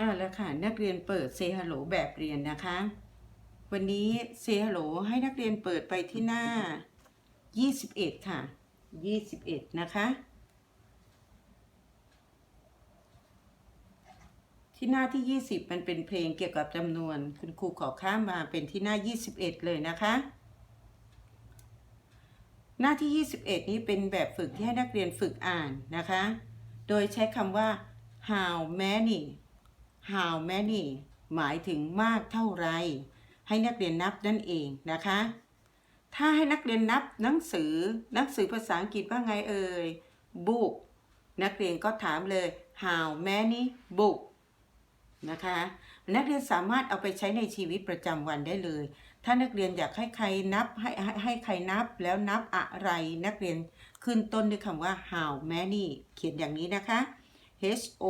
อ่าแล้วค่ะนักเรียนเปิดเซฮัลโหลแบบเรียนนะคะ วันนี้เซฮัลโหลให้นักเรียนเปิดไปที่หน้า 21 ค่ะ 21 นะคะ ที่หน้าที่ 20 มันเป็นเพลงเกี่ยวกับจำนวน คุณครูขอข้ามมาเป็นที่หน้า 21 เลยนะคะ หน้าที่ 21 นี้เป็นแบบฝึกที่ให้นักเรียนฝึกอ่านนะคะ โดยใช้คำว่า how many how many หมายถึงมากเท่าไร ให้นักเรียนนับนั่นเองนะคะ ถ้าให้นักเรียนนับหนังสือหนังสือภาษาอังกฤษว่าไงเอ่ย book นักเรียนก็ถามเลย how many book นะคะ นักเรียนสามารถเอาไปใช้ในชีวิตประจำวันได้เลย ถ้านักเรียนอยากให้ใครนับให้ให้ให้ใครนับแล้วนับอะไร นักเรียนขึ้นต้นด้วยคำว่า how many เขียนอย่างนี้นะคะ H O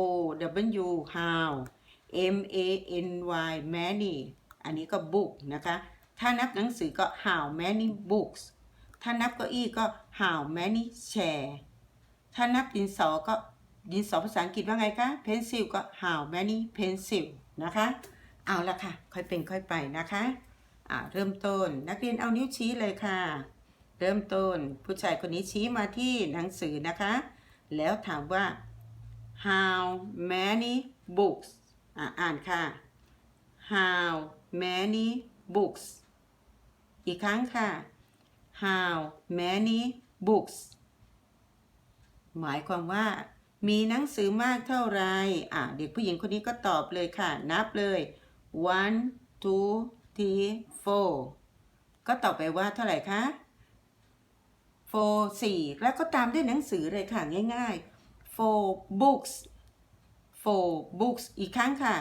W how M A N Y many อันนี้ก็ book นะคะ ถ้านับหนังสือก็ how many books ถ้านับเก้าอี้ก็ how many chair ถ้านับดินสอก็ดินสอภาษาอังกฤษว่าไงคะ pencil ก็ how many pencil นะคะ เอาละค่ะ ค่อยเป็นค่อยไปนะคะอ่าเริ่มต้นนักเรียนเอานิ้วชี้เลยค่ะ เริ่มต้นผู้ชายคนนี้ชี้มาที่หนังสือนะคะ แล้วถามว่า how many books อ่านค่ะ how many books อีกครั้งค่ะ how many books หมายความว่า มีหนังสือมากเท่าไรอะเด็กผู้หญิงคนนี้ก็ตอบเลยค่ะ นับเลย one two three four ก็ตอบไปว่าเท่าไหร่คะ four สี่แล้วก็ตามด้วยหนังสือเลยค่ะ ง่ายๆ four books four books อีกครั้งค่ะ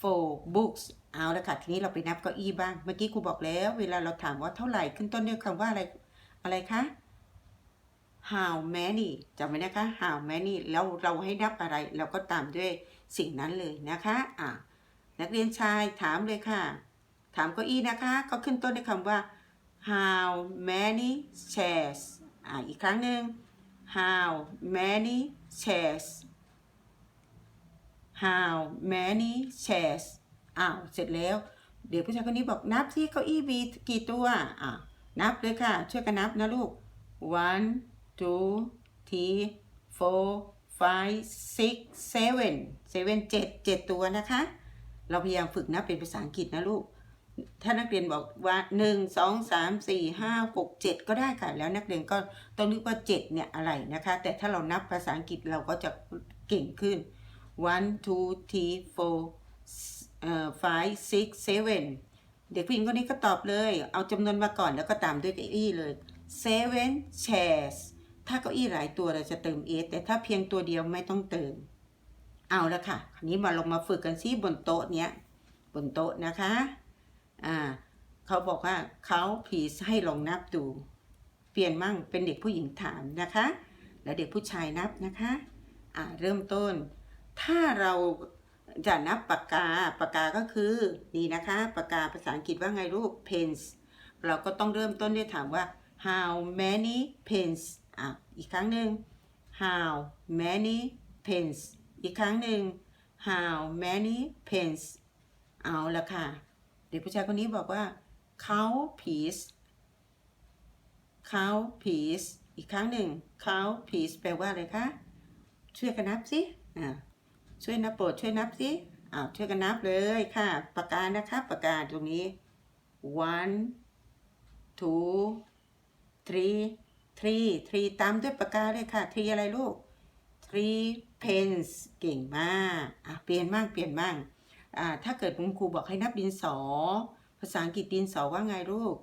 four books เอาละค่ะ ทีนี้เราไปนับเก้าอี้บ้าง เมื่อกี้ครูบอกแล้ว เวลาเราถามว่าเท่าไหร่ขึ้นต้นด้วยคำว่าอะไร อะไรคะ how many จำไว้นะคะ how many แล้วเราให้นับอะไร เราก็ตามด้วยสิ่งนั้นเลยนะคะอะนักเรียนชายถามเลยค่ะ ถามเก้าอี้นะคะ ก็ขึ้นต้นด้วยคำว่า how many chairs อะอีกครั้งหนึ่ง how many chairs how many chairs อ้าวเสร็จแล้ว เดี๋ยวผู้ชายคนนี้บอกนับที่เก้าอี้มีกี่ตัวอะนับเลยค่ะ ช่วยกันนับนะลูก one two three four five six seven seven เจ็ดเจ็ดตัวนะคะ เราพยายามฝึกนับเป็นภาษาอังกฤษนะลูก ถ้านักเรียนบอกว่าหนึ่งสองสามสี่ห้าหกเจ็ดก็ได้ค่ะ แล้วนักเรียนก็ต้องนึกว่าเจ็ดเนี่ยอะไรนะคะ แต่ถ้าเรานับภาษาอังกฤษเราก็จะเก่งขึ้น one two three four เอ่อ five six seven เด็กผู้หญิงคนนี้ก็ตอบเลย เอาจำนวนมาก่อนแล้วก็ตามด้วยเก้าอี้เลย seven chairs ถ้าเก้าอี้หลายตัวเราจะเติม s แต่ถ้าเพียงตัวเดียวไม่ต้องเติม เอาละค่ะคราวนี้มาลงมาฝึกกันซิบนโต๊ะเนี้ย บนโต๊ะนะคะ อ่าเขาบอกว่าเขาผีให้ลองนับดู เปลี่ยนมั่งเป็นเด็กผู้หญิงถามนะคะ แล้วเด็กผู้ชายนับนะคะ อ่าเริ่มต้น ถ้าเราจะนับปากกา ปากกาก็คือนี่นะคะ ปากกาภาษาอังกฤษว่าไงลูก pens เราก็ต้องเริ่มต้นด้วยถามว่า how many pens อะอีกครั้งหนึ่ง how many pens อีกครั้งหนึ่ง how many pens เอาละค่ะ เด็กผู้ชายคนนี้บอกว่า count piece count piece อีกครั้งหนึ่ง count piece แปลว่าอะไรคะ ช่วยกันนับสิอ่า ช่วยนับโปรดช่วยนับสิอ้าวช่วยกันนับเลยค่ะ ปากกานะคะปากกาตรงนี้ one two three three three ตามด้วยปากกาเลยค่ะ three อะไรลูก three pens เก่งมากอะเปลี่ยนบ้างเปลี่ยนบ้างอ่าถ้าเกิดคุณครูบอกให้นับดินสอ ภาษาอังกฤษดินสอว่าไงลูก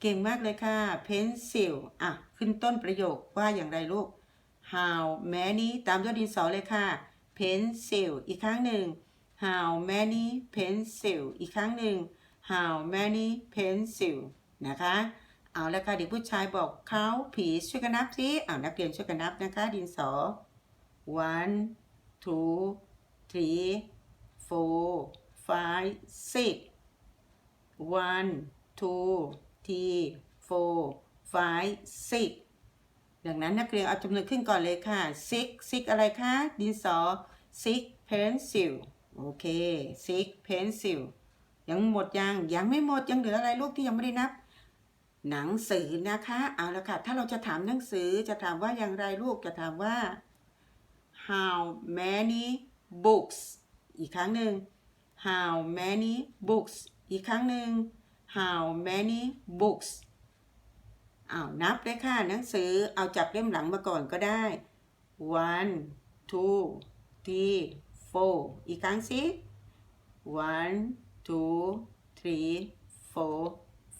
เก่งมากเลยค่ะ pencil อะขึ้นต้นประโยคว่าอย่างไรลูก how many ตามด้วยดินสอเลยค่ะ pencil อีกครั้งหนึ่ง how many pencil อีกครั้งหนึ่ง how many pencil นะคะ เอาละค่ะเด็กผู้ชายบอกเขาผีช่วยกันนับสิเอานักเรียนช่วยกันนับนะคะ ดินสอ one two three four five six one two three four five six ดังนั้นนักเรียนเอาจำนวนขึ้นก่อนเลยค่ะ six six อะไรคะ ดินสอ six pencil โอเค six pencil ยังหมดยัง ยังไม่หมด ยังเหลืออะไรลูกที่ยังไม่ได้นับ หนังสือนะคะ เอาละค่ะ ถ้าเราจะถามหนังสือจะถามว่าอย่างไรลูก จะถามว่า how many books อีกครั้งหนึ่ง how many books อีกครั้งหนึ่ง how many books อ้าวนับเลยค่ะหนังสือเอาจับเล่มหลังมาก่อนก็ได้ one two three four อีกครั้งสิ one two three four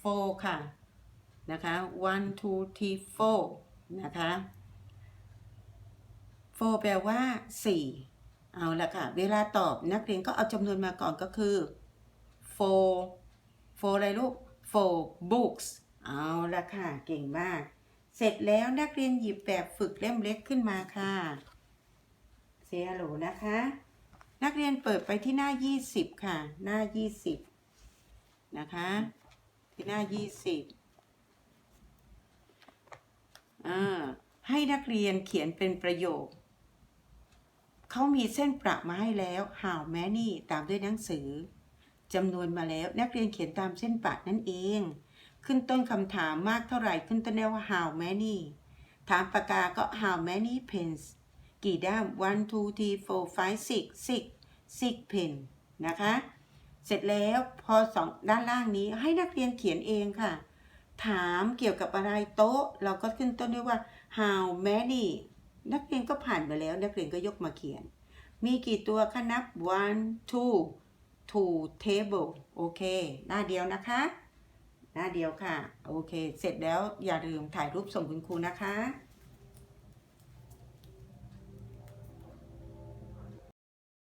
four ค่ะ นะคะ one two three four นะคะ four แปลว่าสี่เอาละค่ะ เวลาตอบนักเรียนก็เอาจำนวนมาก่อนก็คือ four four อะไรลูก four books เอาละค่ะเก่งมาก เสร็จแล้วนักเรียนหยิบแบบฝึกเล่มเล็กขึ้นมาค่ะเซียโหลนะคะ นักเรียนเปิดไปที่หน้า 20 ค่ะ หน้า 20 นะคะ ที่หน้า 20อ่าให้นักเรียนเขียนเป็นประโยค เขามีเส้นประมาให้แล้ว how many ตามด้วยหนังสือจำนวนมาแล้วนักเรียนเขียนตามเส้นประนั่นเอง ขึ้นต้นคำถามมากเท่าไหร่ขึ้นต้นแนวว่า how many ถามปากกาก็ how many pens กี่ด้าม one two three four five six six six pen นะคะ เสร็จแล้วพอสองด้านล่างนี้ให้นักเรียนเขียนเองค่ะ ถามเกี่ยวกับอะไรโต๊ะ เราก็ขึ้นต้นด้วยว่า how many นักเรียนก็ผ่านไปแล้ว นักเรียนก็ยกมาเขียน มีกี่ตัวคะนับ one two two table โอเค หน้าเดียวนะคะ หน้าเดียวค่ะ โอเค เสร็จแล้วอย่าลืมถ่ายรูปส่งคุณครูนะคะ